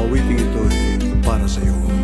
awiting ito ay para sa iyo.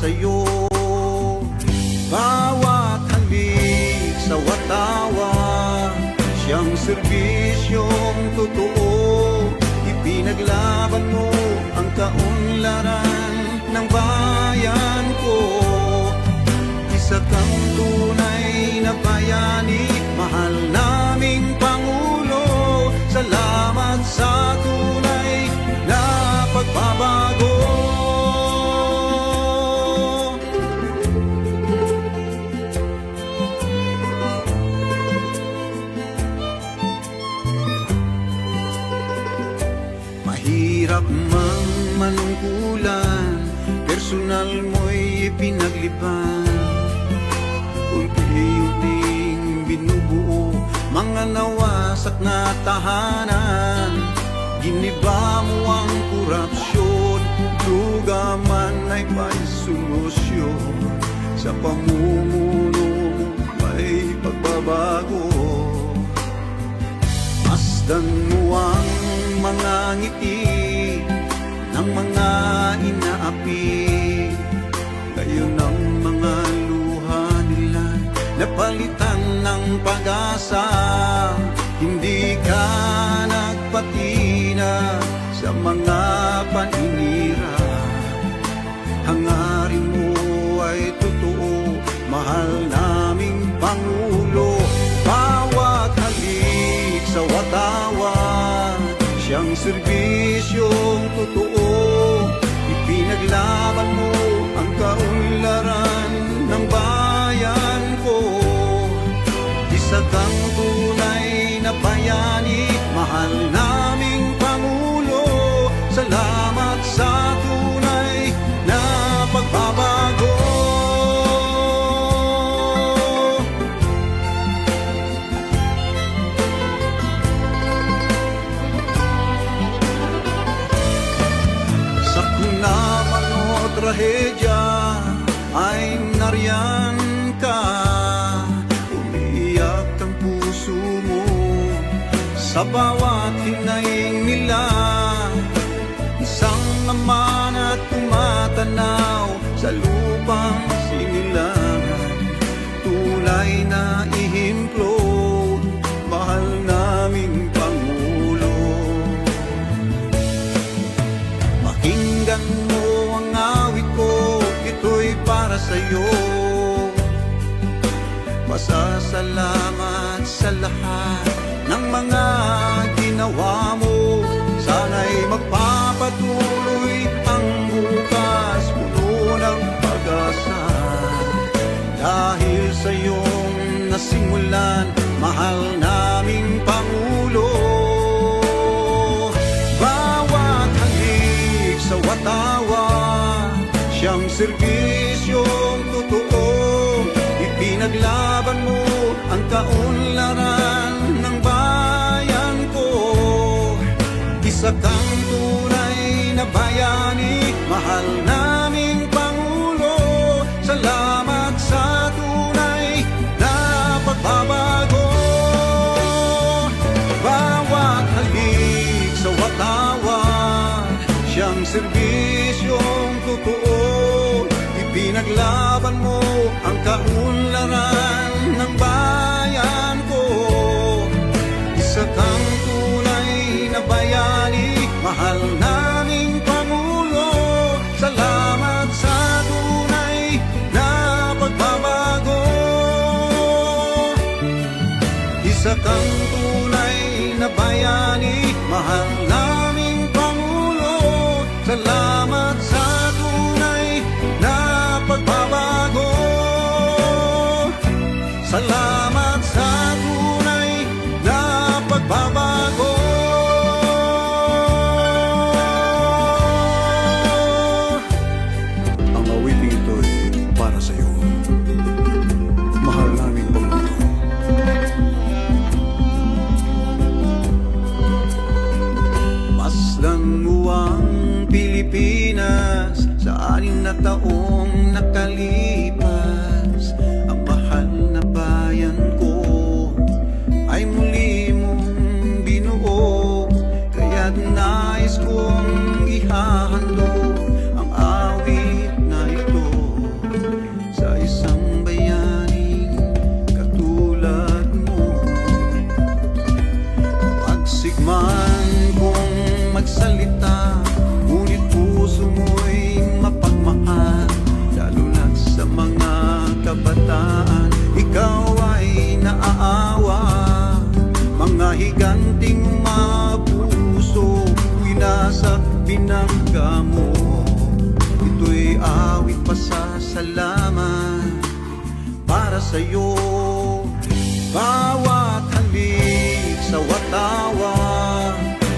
Sa'yo. Bawat halik sa watawa Siyang serbisyong totoo. Ipinaglaban mo ang kaunlaran ng bayan ko. Isa kang tunay na bayani Mahal naming Pangulo. Salamat sa tunay mo'y pinaglipan Unti-unting binubuo Mga nawasak na tahanan Giniba mo ang korupsyon Duga man ay may solusyon. Sa pamumuno mo may pagbabago. Masdan mo ang mga ngiti ng mga inaapi Ngayon ang mga luha nila napalitan ng pag-asa. Hindi ka nagpatina sa mga paninira. Hangarin mo ay totoo Mahal naming Pangulo. Bawat halik sa watawa Siyang serbisyong totoo. Ipinaglaban mo Mahal naming bawat hinaing nila. Isang ama na tumatanaw sa lupang sinilangan Tulay na ihimplo, mahal naming Pangulo. Pakinggan mo ang awit ko, ito'y para sa'yo. Pasasalamat sa lahat mahal naming Pangulo. Bawat halik sa watawa Siyang serbisyong totoo Ipinaglaban mo ang kaunlaran ng bayan ko. Isa kang tunay na bayani Mahal naming Ipinaglaban mo ang kaunlaran binangga mo Ito'y awit pasasalamat para sa'yo Bawat halik sa watawa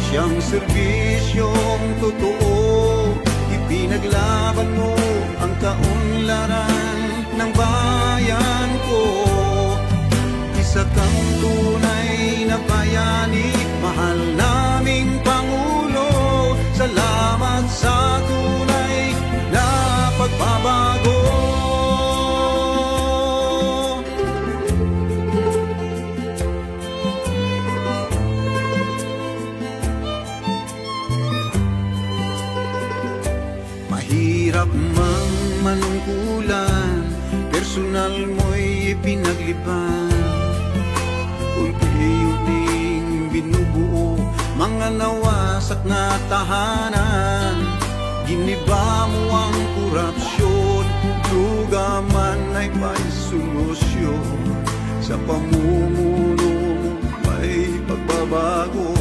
Siyang serbisyong totoo Ipinaglaban mo ang kaunlaran ng bayan ko. Isa kang tunay Personal mo'y ipinagliban Unti-unting binubuo Mga nawasak na tahanan Giniba mo ang korupsyon Duga man ay may solusyon Sa pamumuno may pagbabago.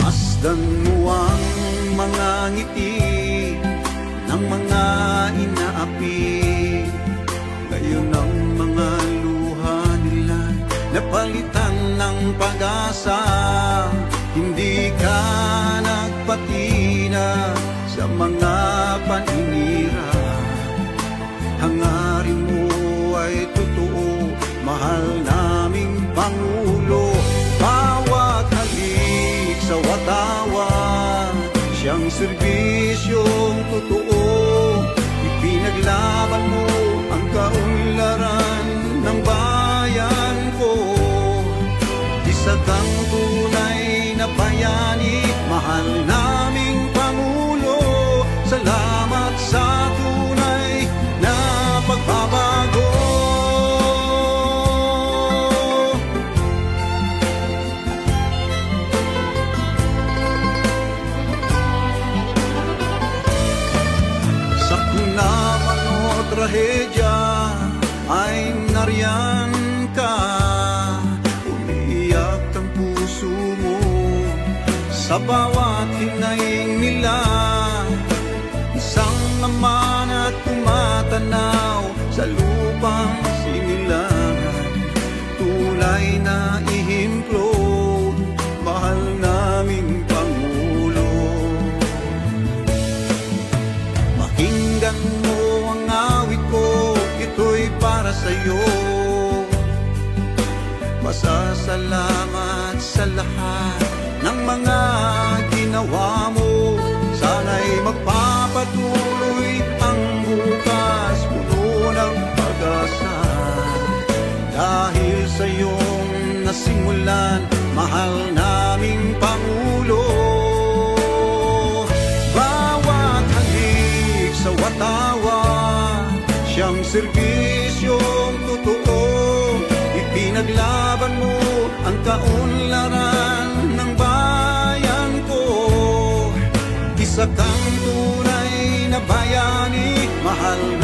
Masdan mo ang mga ngiti ng mga inaapi Ngayon ang mga luha nila napalitan ng pag-asa. Hindi ka nagpatina sa mga paninira. Hangarin mo ay totoo Mahal naming Pangulo. Bawat halik sa watawa Siyang serbisyong totoo bayani tumatanaw nasimulan, mahal naming Pangulo. Bawat halik sa watawa Siyang serbisyong totoo. Ipinaglaban mo ang kaunlaran ng bayan ko. Isa kang tunay na bayani Mahal naming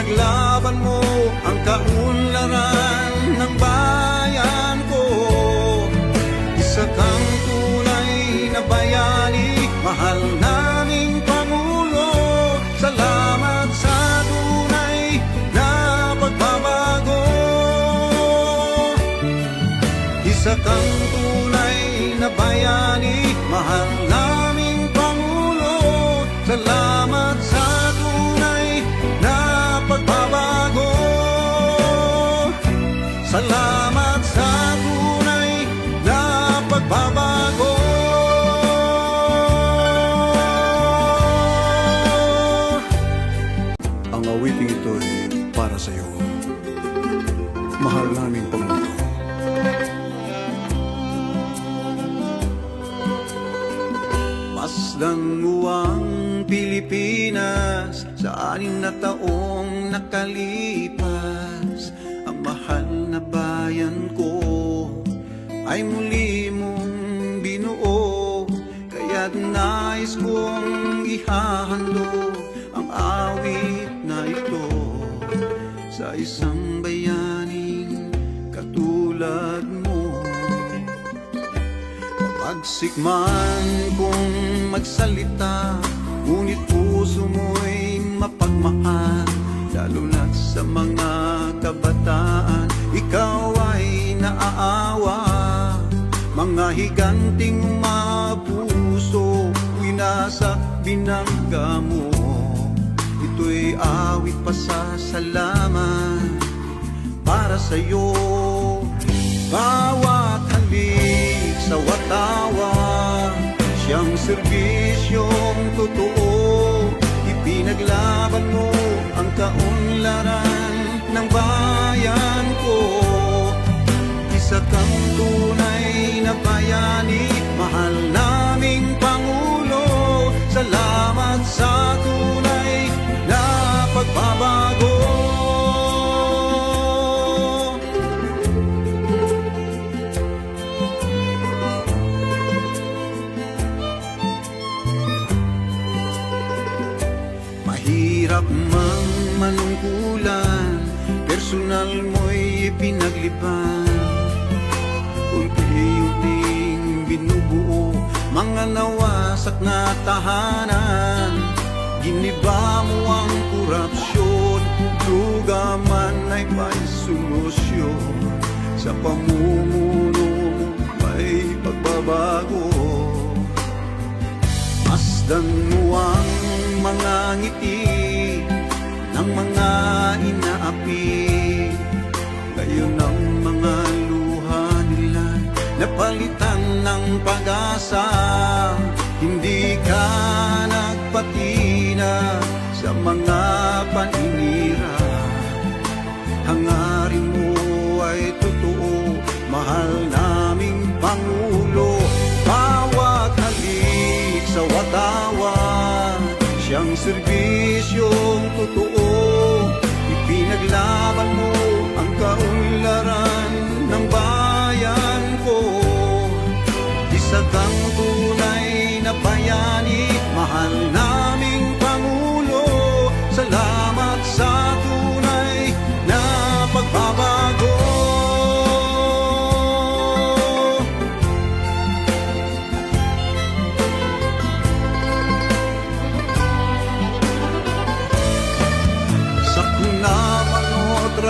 Ipinaglaban mo ang kaunlaran ng bayan ko. Isa kang tunay na bayani Mahal naming Pangulo. Salamat sa tunay na pagbabago. Isa kang tunay na bayani, mahal Mahal naming Pangulo. Masdan mo ang Pilipinas sa anim na taong nakalipas. Ang mahal na bayan ko ay muli mong binuo. Kaya't nais kong ihahandog ang awit na ito. Sa isang Pagsik man kung magsalita Ngunit puso mo'y mapagmahal Lalo na sa mga kabataan Ikaw ay naaawa. Mga higanting mapuso Winasak binangga mo. Ito'y awit pa sa salamat para sa'yo. Bawat halik sa watawa Siyang serbisyong totoo. Ipinaglaban mo ang kaunlaran ng bayan ko. Isa kang tunay na bayani Mahal naming Pangulo. Salamat sa tunay na pagbabago Mahirap mang Personal mo'y pinagliban Unti-unting binubuo Mga nawasak na tahanan Giniba mo ang korupsyon Duga man ay may solusyon. Sa pamumuno may pagbabago. Masdan mo ang ng pag-asa. Hindi ka nagpatina sa mga paninira. Hangarin mo ay totoo Mahal naming Pangulo. Bawat halik sa watawa Siyang serbisyong totoo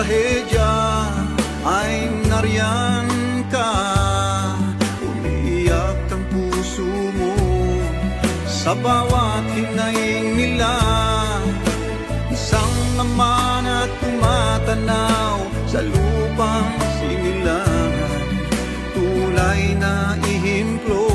trahedya ay nariyan ka. Umiiyak ang puso mo sa bawat hinaing nila. Isang naman at tumatanaw sa lupang sinilangan Tunay na ihimplo,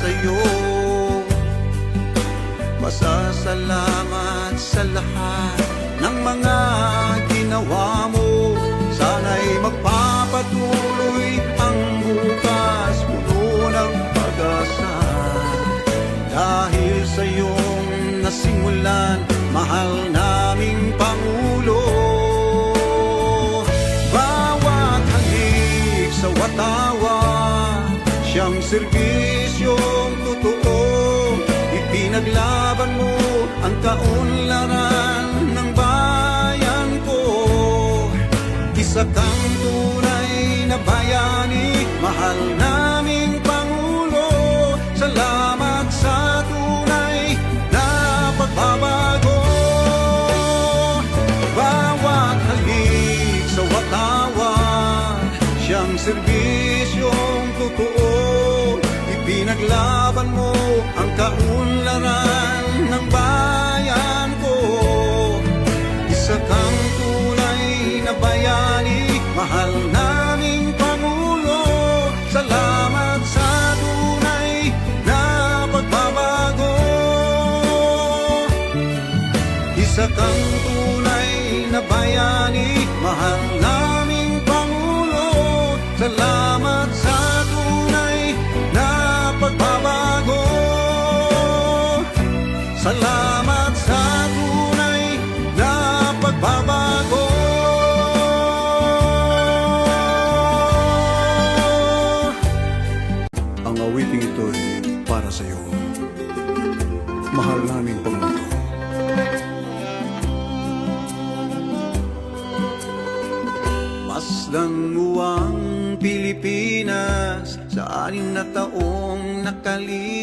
sa'yo. Pasasalamat sa lahat ng mga ginawa mo. Sana'y magpapatuloy ang bukas puno ng pag-asa. Dahil sa iyong nasimulan, mahal naming serbisyong totoo. Ipinaglaban mo ang kaunlaran ng bayan ko. Isa kang tunay na bayani Mahal naming anim na taong nakalipas